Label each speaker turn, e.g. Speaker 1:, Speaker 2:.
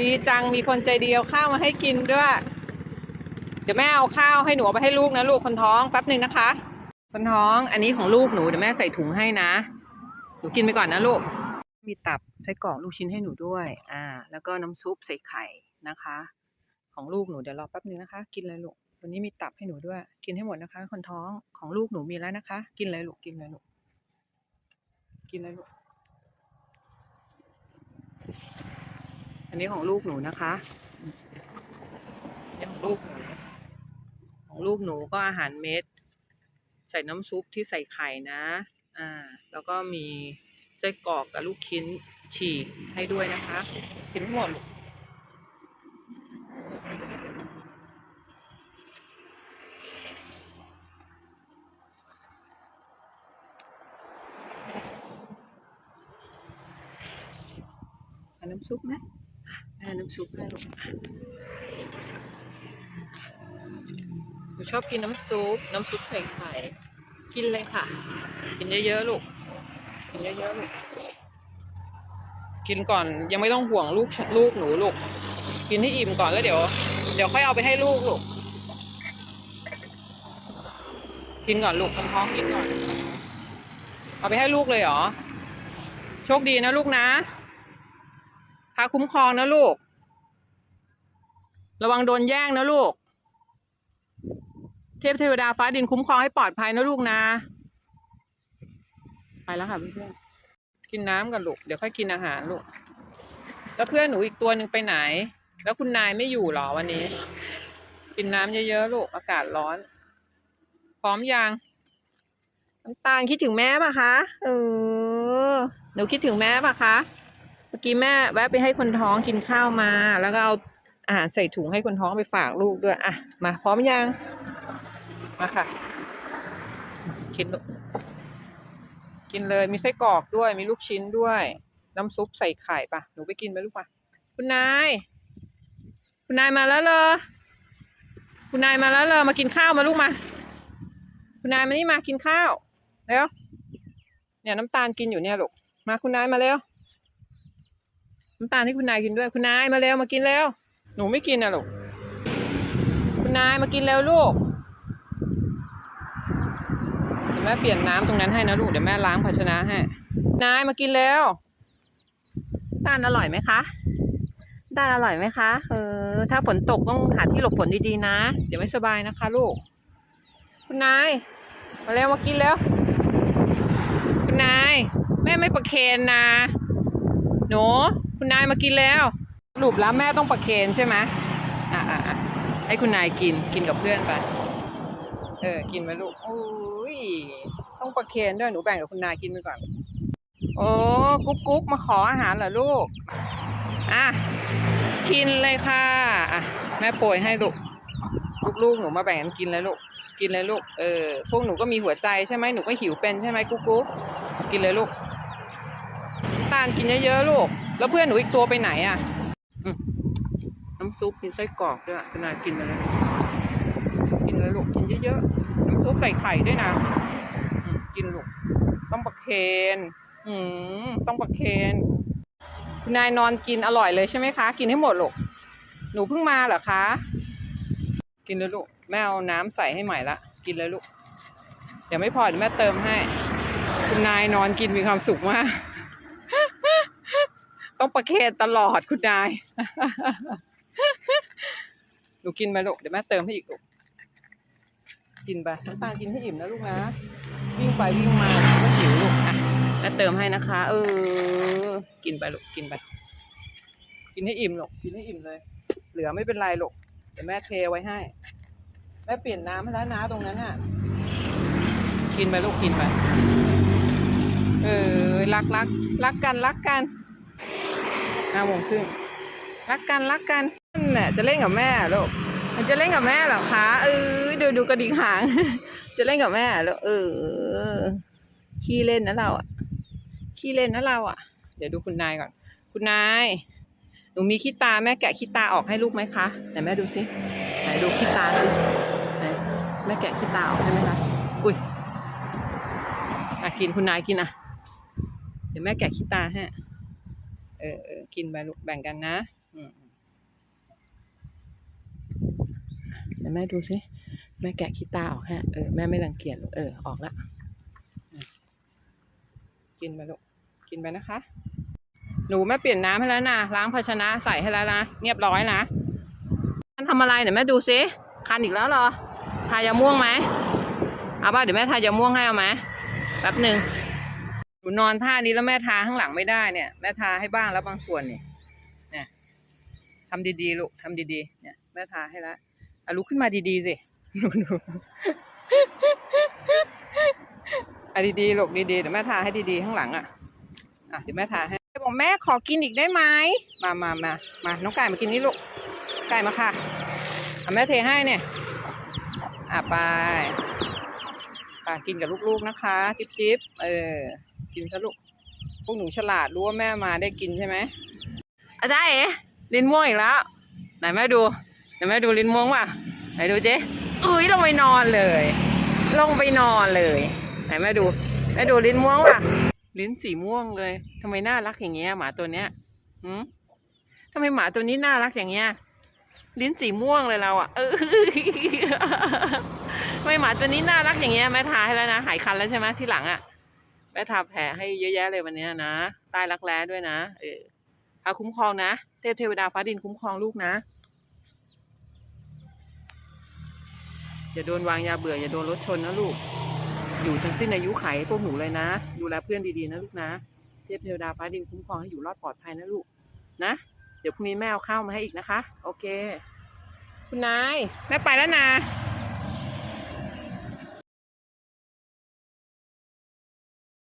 Speaker 1: ดีจังมีคนใจเดีเอาข้าวมาให้กินด้วย เดี๋ยวแม่เอาข้าวให้หนูไปให้ลูกนะลูกคนท้องแป๊บหนึ่งนะคะ คนท้องอันนี้ของลูกหนูเดี๋ยวแม่ใส่ถุงให้นะหนูกินไปก่อนนะลูก มีตับไส้กรอกลูกชิ้นให้หนูด้วย อ่า แล้วก็น้ำซุปใส่ไข่นะคะ ของลูกหนูเดี๋ยวรอแป๊บหนึ่งนะคะ กินเลยลูกวันนี้มีตับให้หนูด้วย กินให้หมดนะคะ คนท้องของลูกหนูมีแล้วนะคะ กินเลยลูกกินเลยลูกกินเลยลูก นนี้ของลูกหนูนะคะอันนี้ของลูกหนูของลูกหนูก็อาหารเม็ด ใส่น้ำซุปที่ใส่ไข่นะ อ่า แล้วก็มีไส้กรอกกับลูกชิ้นฉีกให้ด้วยนะคะกินทั้งหมดลูกเอาน้ำซุปไห มเอาน้ำซุปให้ลูกหนูชอบกินน้ำซุป น้ำซุปใส่ไข่กินเลยค่ะ กินเยอะๆลูก กินเยอะๆลูก กินก่อนยังไม่ต้องห่วงลูกลูกหนูลูก กินให้อิ่มก่อนแล้วเดี๋ยว เดี๋ยวค่อยเอาไปให้ลูกลูก กินก่อนลูกคนท้องกินก่อน เอาไปให้ลูกเลยเหรอ โชคดีนะลูกนะ พาคุ้มครองนะลูก ระวังโดนแย่งนะลูก เทพเทวดาฟ้าดินคุ้มครองให้ปลอดภัยนะลูกนะ ไปแล้วค่ะเพื่อนๆกินน้ำกันลูก เดี๋ยวค่อยกินอาหารลูก แล้วเพื่อนหนูอีกตัวหนึ่งไปไหน แล้วคุณนายไม่อยู่หรอวันนี้ กินน้ำเยอะๆลูก อากาศร้อน พร้อมยังน้ำตาลคิดถึงแม่ปะคะ เออ หนูคิดถึงแม่ปะคะ เมื่อกี้แม่แวะไปให้คนท้องกินข้าวมา แล้วก็เอาอาหารใส่ถุงให้คนท้องไปฝากลูกด้วยอะมาพร้อมยังมาค่ะ กินกินเลยมีไส้กรอกด้วย มีลูกชิ้นด้วย น้ำซุปใส่ไข่ปะหนูไปกินไปลูกปะคุณนาย คุณนายมาแล้วเลยคุณนายมาแล้วเลยมากินข้าวมาลูกมา คุณนายมานี่มากินข้าวเร็วเนี่ยน้ำตาลกินอยู่เนี่ยลูกมาคุณนายมาเร็ว น้ำตาลให้คุณนายกินด้วย คุณนายมาเร็วมากินเร็วหนูไม่กินนะลูก คุณนายมากินเร็วลูกเดี๋ยวแม่เปลี่ยนน้ำตรงนั้นให้นะลูกเดี๋ยวแม่ล้างภาชนะให้นายมากินแล้วตาลอร่อยไหมคะตาลอร่อยไหมคะเออถ้าฝนตกต้องหาที่หลบฝนดีๆนะ เดี๋ยวไม่สบายนะคะ ลูก คุณนายมาแล้วมากินแล้ว คุณนาย แม่ไม่ประเคนนะหนู คุณนายมากินแล้วสรุปแล้วแม่ต้องประเคนใช่ไหมอะอะอะให้คุณนายกินกินกับเพื่อนไป เออ กินไหมลูกโอ้ยต้องประเคนด้วยหนูแบ่งกับคุณนายกินไปก่อน โอ้กุ๊กกุ๊กมาขออาหารเหรอลูก อะ กินเลยค่ะ อะ แม่โปรยให้ลูก ลูกๆหนูมาแบ่งกันกินเลยลูก กินเลยลูก เออ พวกหนูก็มีหัวใจใช่ไหมหนูก็หิวเป็นใช่ไหมกุ๊กกุ๊กกินเลยลูก ตาลกินเยอะๆลูก แล้วเพื่อนหนูอีกตัวไปไหนอะอืมน้ำซุปมีไส้กรอกด้วยคุณนายกินไปเลย กินเลยลูกกินเยอะๆ น้ำซุปใส่ไข่ด้วยนะอืมกินลูก ต้องประเคนอืมต้องประเคนคุณนายนอนกินอร่อยเลยใช่ไหมคะ กินให้หมดลูก หนูเพิ่งมาเหรอคะ กินเลยลูก แม่เอาน้ำใส่ให้ใหม่ละ กินเลยลูก เดี๋ยวไม่พอเดี๋ยวแม่เติมให้ คุณนายนอนกินมีความสุขมาก ต้องประเคนตลอดคุณนาย หนูกินไปลูก เดี๋ยวแม่เติมให้อีกลูก กินไปน้ำตาลกินให้อิ่มนะลูกนะ วิ่งไปวิ่งมาก็หิวลูกอะแม่เติมให้นะคะ เออ กินไปลูก กินไป กินให้อิ่มลูก กินให้อิ่มเลย เหลือไม่เป็นไรลูก เดี๋ยวแม่เทไว้ให้ แม่เปลี่ยนน้ำให้แล้วนะตรงนั้นอะ กินไปลูก กินไป เออ รักรักรักกัน รักกัน ห้าโมงครึ่งรักกันรักกันนั่นแหละจะเล่นกับแม่ลูกมันจะเล่นกับแม่เหรอคะเออดูดูกระดิ่งหาง จะเล่นกับแม่แล้วเออขี้เล่นนะเราอะขี้เล่นนะเราอะ เดี๋ยวดูคุณนายก่อน คุณนายหนูมีขี้ตาแม่แกะขี้ตาออกให้ลูกไหมคะไหนแม่ดูสิไหนดูขี้ตาสิไหนแม่แกะขี้ตาออกให้ไหมคะอุ้ยอะกินคุณนายกินอะเดี๋ยวแม่แกะขี้ตาให้ อเออกินไปลูกแบ่งกันนะเดี๋ยวแม่ดูสิแม่แกะขี้ตาออกฮะเออแม่ไม่รังเกียจลูกเออออกละกินไปลูกกินไปนะคะ หนูแม่เปลี่ยนน้ำให้แล้วนะล้างภาชนะใส่ให้แล้วนะเรียบร้อยนะท่านทำอะไรเดี๋ยวแม่ดูซิคันอีกแล้วหรอทายาม่วงไหมเอาป่ะเดี๋ยวแม่ทายาม่วงให้เอาไหมแป๊บหนึ่ง นูนอนท่านี้แล้วแม่ทาข้างหลังไม่ได้เนี่ย แม่ทาให้บ้างแล้วบางส่วนเนี่ยเนี่ยทำดีๆลูกทำดีๆ เนี่ย แม่ทาให้แล้วอะลุกขึ้นมาดีๆสิหนูหนูอะดีๆลูกดีๆเดี๋ยวแม่ทาให้ดีๆข้างหลังอะอะเดี๋ยวแม่ทาให้บอกแม่ขอกินอีกได้ไหมมามามามาน้องไก่มากินนี่ลูกไก่มาค่ะอะแม่เทให้เนี่ยอะไปไปกินกับลูกๆนะคะ จิ๊บจิ๊บเออ กินซะลูก พวกหนูฉลาดรู้ว่าแม่มาได้กินใช่ไหมอาจารย์เอ๋ลิ้นม่วงอีกแล้ว ไหนแม่ดู ไหนแม่ดูลิ้นม่วงว่ะ ไหนดูเจ๊อุ้ยลงไปนอนเลย ลงไปนอนเลย ไหนแม่ดู แม่ดูลิ้นม่วงว่ะ ลิ้นสีม่วงเลยทำไมน่ารักอย่างเงี้ยหมาตัวเนี้ยหืมทำไมหมาตัวนี้น่ารักอย่างเงี้ย ลิ้นสีม่วงเลยเราอะ เออทำไมหมาตัวนี้น่ารักอย่างเงี้ยแม่ทาให้แล้วนะ หายคันแล้วใช่ไหมที่หลังอะ แม่ทาแผลให้เยอะแยะเลยวันนี้นะใต้รักแร้ด้วยนะเออพาคุ้มครองนะเทพเทวดาฟ้าดินคุ้มครองลูกนะอย่าโดนวางยาเบื่ออย่าโดนรถชนนะลูก อยู่จนสิ้นอายุไขพวกหนูเลยนะ ดูแลเพื่อนดีๆนะลูกนะเทพเทวดาฟ้าดินคุ้มครองให้อยู่รอดปลอดภัยนะลูกนะเดี๋ยวพรุ่งนี้แม่เอาข้าวมาให้อีกนะคะ โอเค คุณนายแม่ไปแล้วนะ